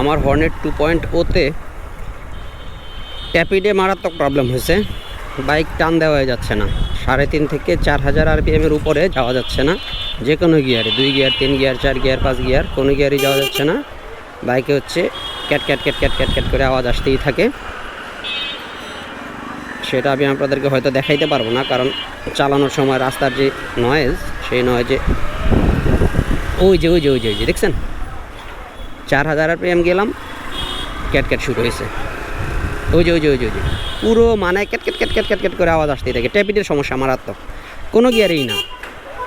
আমার Hornet two point ওতে ট্যাপিডে মারাত্মক প্রবলেম হয়েছে। বাইক টান দেওয়া যাচ্ছে না। সাড়ে তিন থেকে চার হাজার আরপিএমের উপরে যাওয়া যাচ্ছে না। যে কোনো গিয়ারে দুই গিয়ার তিন গিয়ার চার গিয়ার পাঁচ গিয়ার কোনো গিয়ারই যাওয়া যাচ্ছে না। বাইকে হচ্ছে ক্যাট ক্যাট ক্যাট ক্যাট ক্যাট ক্যাট করে আওয়াজ আসতেই থাকে। সেটা আমি আপনাদেরকে হয়তো দেখাইতে পারব না, কারণ চালানোর সময় রাস্তার যে নয়েজ সেই নয়েজে ওই যে ওই যে ওই যে ওই যে, দেখছেন? চার হাজার আরপিএম গেলাম ক্যাট ক্যাট শুরু হয়েছে। ওই যে ওই যে ওই যে ওই যে। পুরো মানে ক্যাট ক্যাট ক্যাট ক্যাট ক্যাট করে আওয়াজ আসতেই থাকে। ট্যাপিটের সমস্যা মারাত্মক। কোনো গিয়ারেই না।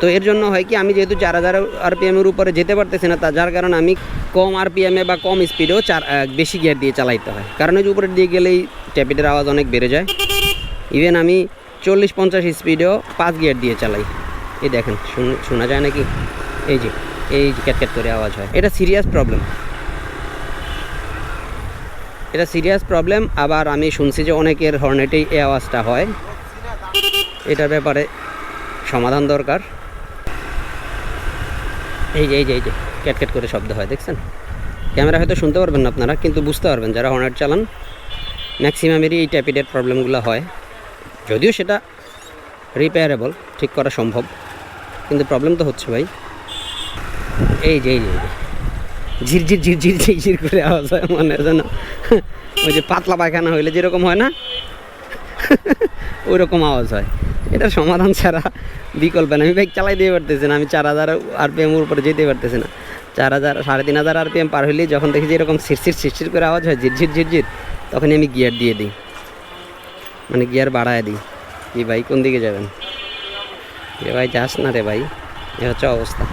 তো এর জন্য হয় কি, আমি যেহেতু চার হাজার আরপিএমের উপরে যেতে পারতেছি না, তা যার কারণে আমি কম আরপিএমে বা কম স্পিডেও চার বেশি গিয়ার দিয়ে চালাইতে হয়। কারণ ওই যে উপরের দিয়ে গেলেই ট্যাপিটের আওয়াজ অনেক বেড়ে যায়। ইভেন আমি চল্লিশ পঞ্চাশ স্পিডেও পাঁচ গিয়ার দিয়ে চালাই। এই দেখেন শুন- শোনা যায় নাকি? এই যে, এই ক্যাট ক্যাট করে আওয়াজ হয়। এটা সিরিয়াস প্রবলেম এটা সিরিয়াস প্রবলেম আবার আমি শুনছি যে অনেকের হর্নেটেই এই আওয়াজটা হয়। এটার ব্যাপারে সমাধান দরকার। এই যে এই যে এই যে, ক্যাট ক্যাট করে শব্দ হয়, দেখছেন? ক্যামেরা হয়তো শুনতে পারবেন না আপনারা, কিন্তু বুঝতে পারবেন যারা হর্নেট চালান। ম্যাক্সিমামেরই এই ট্যাপিডের প্রবলেমগুলো হয়। যদিও সেটা রিপেয়ারেবল ঠিক করা সম্ভব। কিন্তু প্রবলেম তো হচ্ছে ভাই। এই যে এই যে। ঝিরঝির ঝিরঝির ঝিরঝির করে আওয়াজ হয় মনে হয় যেন। ওই যে পাতলা পায়খানা হইলে যেরকম হয় না? ওই রকম আওয়াজ হয়। এটা সমাধান ছাড়া বিকল্প না আমি বাইক চালাই দিয়ে পারতেছি না। আমি চার হাজার আরপিএম উপরে যেতে পারতেছি না। চার হাজার, সাড়ে তিন হাজার আরপিএম পার হইলে যখন দেখি যে এরকম শিরশির শিরশির করে আওয়াজ হয় ঝিরঝির ঝিরঝির তখনই আমি গিয়ার দিয়ে দিই। মানে গিয়ার বাড়ায় দিই। কি ভাই কোন দিকে যাবেন? রে ভাই যাস না রে ভাই। এ হচ্ছে অবস্থা।